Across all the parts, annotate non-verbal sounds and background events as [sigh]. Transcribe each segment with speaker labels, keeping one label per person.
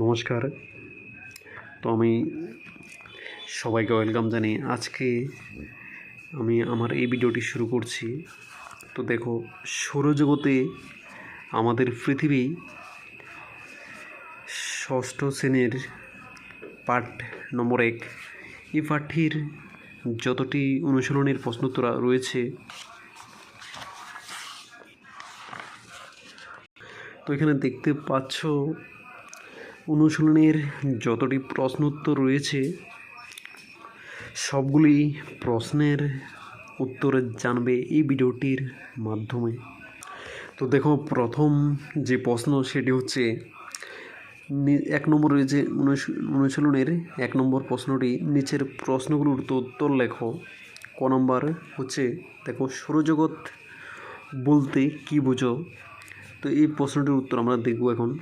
Speaker 1: নমস্কার। তো আমি সবাইকে ওয়েলকাম জানি আজকে আমি আমার এই ভিডিওটি শুরু করছি। তো দেখো, সৌরজগতে আমাদের পৃথিবী ষষ্ঠ শ্রেণির পাঠ নম্বর এক। এই পাঠটির যতটি অনুশীলনের প্রশ্নোত্তর রয়েছে, তো এখানে দেখতে পাচ্ছ অনুশীলনের যতটি প্রশ্ন উত্তর রয়েছে, সবগুলি প্রশ্নের উত্তর জানবে এই ভিডিওটির মাধ্যমে। তো দেখো, প্রথম যে প্রশ্ন সেটি হচ্ছে এক নম্বর রয়েছে অনুশ- অনুশীলনের এক নম্বর প্রশ্নটি, নিচের প্রশ্নগুলোর উত্তর লেখো। ক নম্বর হচ্ছে, দেখো, সৌরজগৎ বলতে কি বুঝো? তো এই প্রশ্নটির উত্তর আমরা দেখব এখন।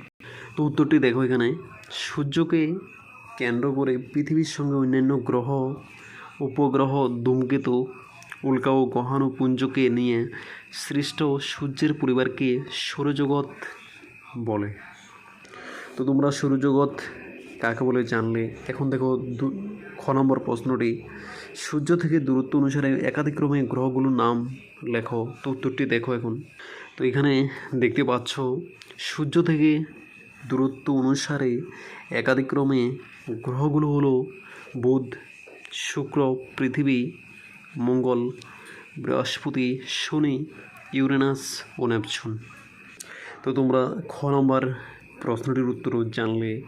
Speaker 1: তো উত্তরটি দেখো এখানে। সূর্যকে কেন্দ্র করে পৃথিবীর সঙ্গে অন্যান্য গ্রহ, উপগ্রহ, ধূমকেতু, উল্কা ও গ্রহাণুপুঞ্জকে নিয়ে সৃষ্ট সূর্যের পরিবারকে সৌরজগৎ বলে। তো তোমরা সৌরজগৎ কাকে বলে জানলে? এখন দেখো খ নম্বর প্রশ্নটি। সূর্য থেকে দূরত্ব অনুসারে একাধিক্রমে গ্রহগুলোর নাম লেখো। তো উত্তরটি দেখো এখন। তো এখানে দেখতে পাচ্ছ, সূর্য থেকে দূরত্ব অনুসারে একাধিক্রমে গ্রহগুলো হলো বুধ, শুক্র, পৃথিবী, মঙ্গল, বৃহস্পতি, শনি, ইউরেনাস ও নেপচুন। তো তোমরা খ নম্বর প্রশ্নটির উত্তর জানলে।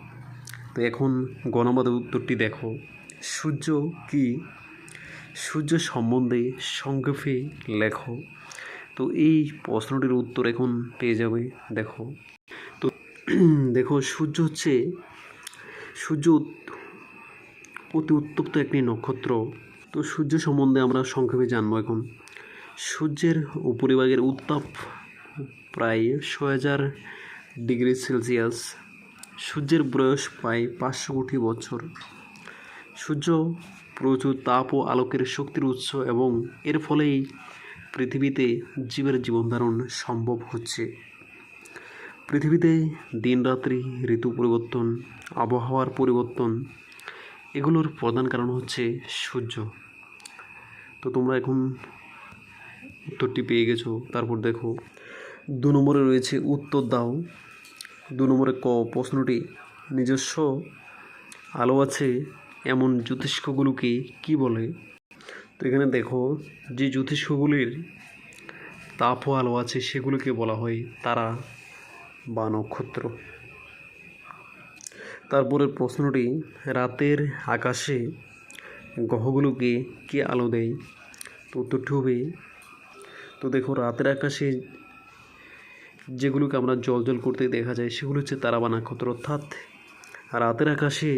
Speaker 1: তো এখন গ উত্তরটি দেখো। সূর্য কি? সূর্য সম্বন্ধে সংক্ষেপে লেখো। তো এই প্রশ্নটির উত্তর এখন পেয়ে যাবে। দেখো। [clears throat] দেখো, সূর্য হচ্ছে, সূর্য অতি উত্তপ্ত একটি নক্ষত্র। তো সূর্য সম্বন্ধে আমরা সংক্ষেপে জানব এখন। সূর্যের উপরিভাগের উত্তাপ প্রায় ছয় হাজার ডিগ্রি সেলসিয়াস। সূর্যের বয়স প্রায় পাঁচশো কোটি বছর। সূর্য প্রচুর তাপ ও আলোকের শক্তির উৎস এবং এর ফলেই পৃথিবীতে জীবের জীবনধারণ সম্ভব হচ্ছে। পৃথিবীতে দিন রাত্রি ঋতু পরিবর্তন, আবহাওয়ার পরিবর্তন, এগুলোর প্রধান কারণ হচ্ছে সূর্য। তো তোমরা এখন উত্তরটি পেয়ে গেছো, তারপর দেখো, দু নম্বরে রয়েছে উত্তর দাও। দু নম্বরে ক, প্রশ্নটি, নিজস্ব আলো আছে এমন জ্যোতিষ্কগুলোকে কি বলে? তো এখানে দেখো, যে জ্যোতিষ্কগুলির তাপ আলো আছে, সেগুলোকে বলা হয় তারা। বা নক্ষত্র তারপরের প্রশ্নটি, রাতের আকাশে গ্রহগুলোকে কে আলো দেয়? তো উত্তরটি হবে, তো দেখো, রাতের আকাশে যেগুলোকে আমরা জল জল করতে দেখা যায়, সেগুলো হচ্ছে তারা বা নক্ষত্র অর্থাৎ রাতের আকাশে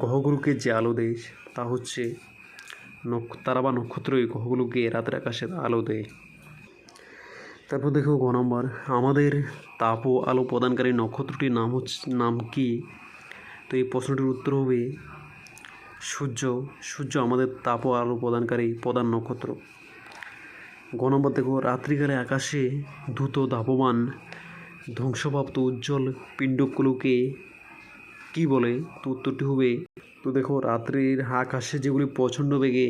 Speaker 1: গ্রহগুলোকে যে আলো দেয়, তা হচ্ছে তারা বা নক্ষত্র এই গ্রহগুলোকে রাতের আকাশে আলো দেয়। তারপর দেখো গ নম্বর। আমাদের তাপ ও আলো প্রদানকারী নক্ষত্রটির নাম হচ্ছে, নাম কি? তো এই প্রশ্নটির উত্তর হবে সূর্য। সূর্য আমাদের তাপ ও আলো প্রদানকারী প্রধান নক্ষত্র। গ নম্বর দেখো, রাত্রিকালে আকাশে দ্রুত ধাবমান, ধ্বংসপ্রাপ্ত উজ্জ্বল পিণ্ডগুলোকে কি বলে? তো উত্তরটি হবে, তো দেখো, রাত্রির আকাশে যেগুলি প্রচণ্ড বেগে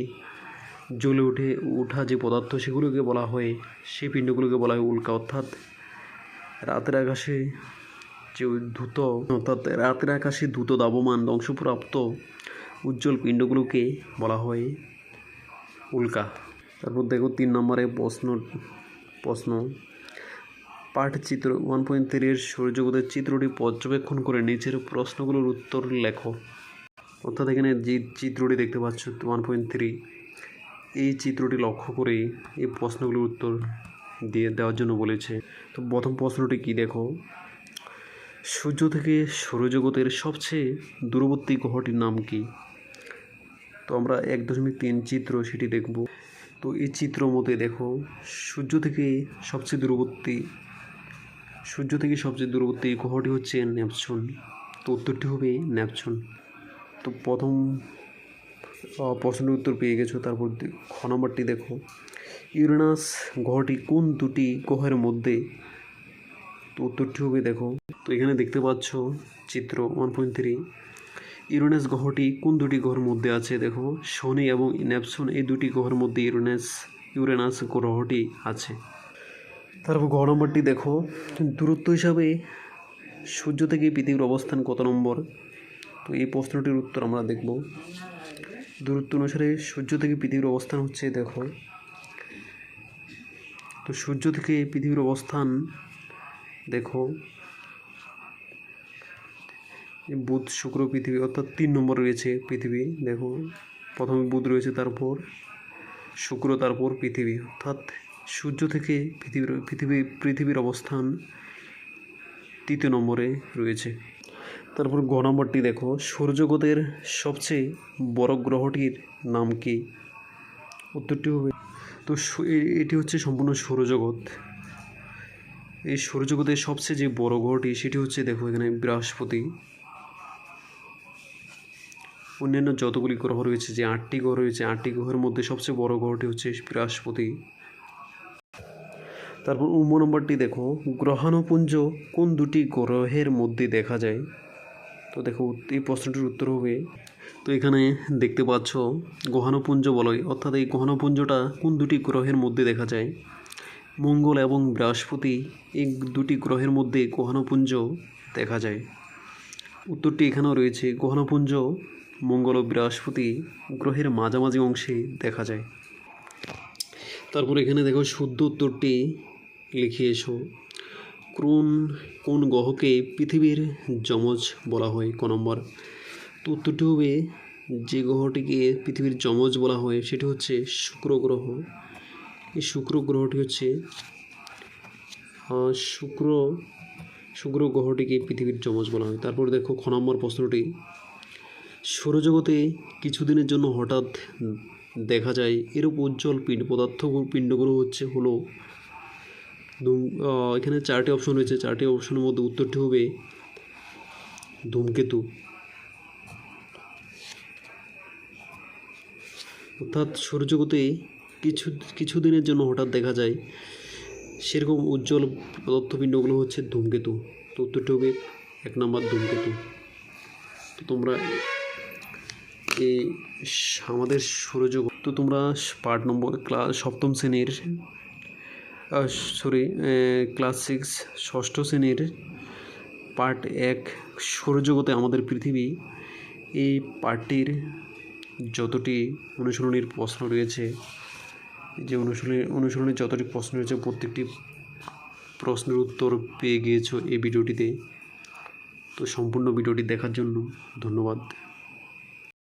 Speaker 1: জ্বলে উঠে ওঠা যে পদার্থ সেগুলোকে বলা হয়, সেই পিণ্ডগুলোকে বলা হয় উল্কা। অর্থাৎ রাতের আকাশে যে দ্রুত অর্থাৎ রাতের আকাশে দ্রুত দাবমান ধ্বংসপ্রাপ্ত উজ্জ্বল পিণ্ডগুলোকে বলা হয় উল্কা। তারপর দেখো তিন নম্বরে প্রশ্ন প্রশ্ন। পাঠচিত্র ওয়ান পয়েন্ট থ্রির সৌরজগতের চিত্রটি পর্যবেক্ষণ করে নিচের প্রশ্নগুলোর উত্তর লেখো। অর্থাৎ এখানে যে চিত্রটি দেখতে পাচ্ছ ওয়ান পয়েন্ট থ্রি এই চিত্রটি লক্ষ্য করে এই প্রশ্নগুলোর উত্তর দিয়ে দেওয়ার জন্য বলেছে। তো প্রথম প্রশ্নটি কি দেখো? সূর্য থেকে সৌরজগতের সবচেয়ে দূরবর্তী গ্রহটির নাম কি? তো আমরা এক দশমিক তিন চিত্র সেটি দেখব। তো এই চিত্র মতে দেখো, সূর্য থেকে সবচেয়ে দূরবর্তী, সূর্য থেকে সবচেয়ে দূরবর্তী গ্রহটি হচ্ছে নেপচুন। তো উত্তরটি হবে নেপচুন। তো প্রথম প্রশ্নের উত্তর পেয়ে গেছো। তারপর খ নম্বরটি দেখো। ইউরেনাস গ্রহটি কোন দুটি গ্রহের মধ্যে? তো উত্তরটি হবে দেখো। তো এখানে দেখতে পাচ্ছ চিত্র ওয়ান পয়েন্ট থ্রি ইউরেনাস গ্রহটি কোন দুটি গ্রহের মধ্যে আছে? দেখো, শনি এবং নেপচুন এই দুটি গ্রহের মধ্যে ইউরেনাস ইউরেনাস গ্রহটি আছে। তারপর গ্রহ নম্বরটি দেখো। দূরত্ব হিসাবে সূর্য থেকে পৃথিবীর অবস্থান কত নম্বর? তো এই প্রশ্নটির উত্তর আমরা দেখব। দূরত্ব অনুসারে সূর্য থেকে পৃথিবীর অবস্থান হচ্ছে, দেখো। তো সূর্য থেকে পৃথিবীর অবস্থান, দেখো। বুধ, শুক্র, পৃথিবী, অর্থাৎ তিন নম্বর রয়েছে পৃথিবী, দেখো। প্রথমে বুধ রয়েছে, তারপর শুক্র, তারপর পৃথিবী। অর্থাৎ সূর্য থেকে পৃথিবীর, পৃথিবী, পৃথিবীর অবস্থান তৃতীয় নম্বরে রয়েছে। তারপর গ নম্বরটি দেখো সৌরজগতের সবচেয়ে বড় গ্রহটির নাম কি? উত্তরটি হবে তো এটি হচ্ছে সম্পূর্ণ সৌরজগৎ এই সৌরজগতের সবচেয়ে যে বড় গ্রহটি, সেটি হচ্ছে দেখো এখানে বৃহস্পতি। অন্যান্য যতগুলি গ্রহ রয়েছে, যে আটটি গ্রহ রয়েছে, আটটি গ্রহের মধ্যে সবচেয়ে বড় গ্রহটি হচ্ছে বৃহস্পতি। তারপর উম নম্বরটি দেখো, গ্রহাণুপুঞ্জ কোন দুটি গ্রহের মধ্যে দেখা যায়? তো দেখো, এই প্রশ্নটির উত্তর হবে, তো এখানে দেখতে পাচ্ছ গ্রহাণুপুঞ্জ বলয়। অর্থাৎ এই গ্রহাণুপুঞ্জটা কোন দুটি গ্রহের মধ্যে দেখা যায়? মঙ্গল এবং বৃহস্পতি এই দুটি গ্রহের মধ্যে গ্রহাণুপুঞ্জ দেখা যায়। উত্তরটি এখানেও রয়েছে গ্রহাণুপুঞ্জ মঙ্গল ও বৃহস্পতি গ্রহের মাঝামাঝি অংশে দেখা যায়। তারপর এখানে দেখো, শুদ্ধ উত্তরটি লিখে এসো। কোন কোন গ্রহকে পৃথিবীর যমজ বলা হয়? ক নম্বর। তো উত্তরটি হবে, যে গ্রহটিকে পৃথিবীর যমজ বলা হয় সেটি হচ্ছে শুক্র গ্রহ। এই শুক্র গ্রহটি হচ্ছে শুক্র শুক্র গ্রহটিকে পৃথিবীর যমজ বলা হয়। তারপর দেখো খ নম্বর প্রশ্নটি। সৌরজগতে কিছুদিনের জন্য হঠাৎ দেখা যায়, এরূপ উজ্জ্বল পিণ্ড, পদার্থ পিণ্ডগুলো হচ্ছে হলো এখানে চারটি অপশন রয়েছে। চারটি অপশনের মধ্যে উত্তরটি হবে ধূমকেতু। অর্থাৎ সৌরজগতে কিছু কিছু দিনের জন্য হঠাৎ দেখা যায়, সেরকম উজ্জ্বল পদার্থপিণ্ডগুলো হচ্ছে ধূমকেতু। তো উত্তরটি হবে এক নম্বর ধূমকেতু। তো তোমরা এই আমাদের সৌরজগৎ তো তোমরা পার্ট নম্বর ক্লাস সপ্তম শ্রেণির সরি ক্লাস সিক্স ষষ্ঠ শ্রেণির পার্ট এক, সৌরজগতে আমাদের পৃথিবী। এই পার্টটির যতটি অনুসরণীর প্রশ্ন রয়েছে যে অনুসরণী অনুসরণের যতটি প্রশ্ন রয়েছে, প্রত্যেকটি প্রশ্নের উত্তর পেয়ে গিয়েছো এই ভিডিওটিতে তো সম্পূর্ণ ভিডিওটি দেখার জন্য ধন্যবাদ।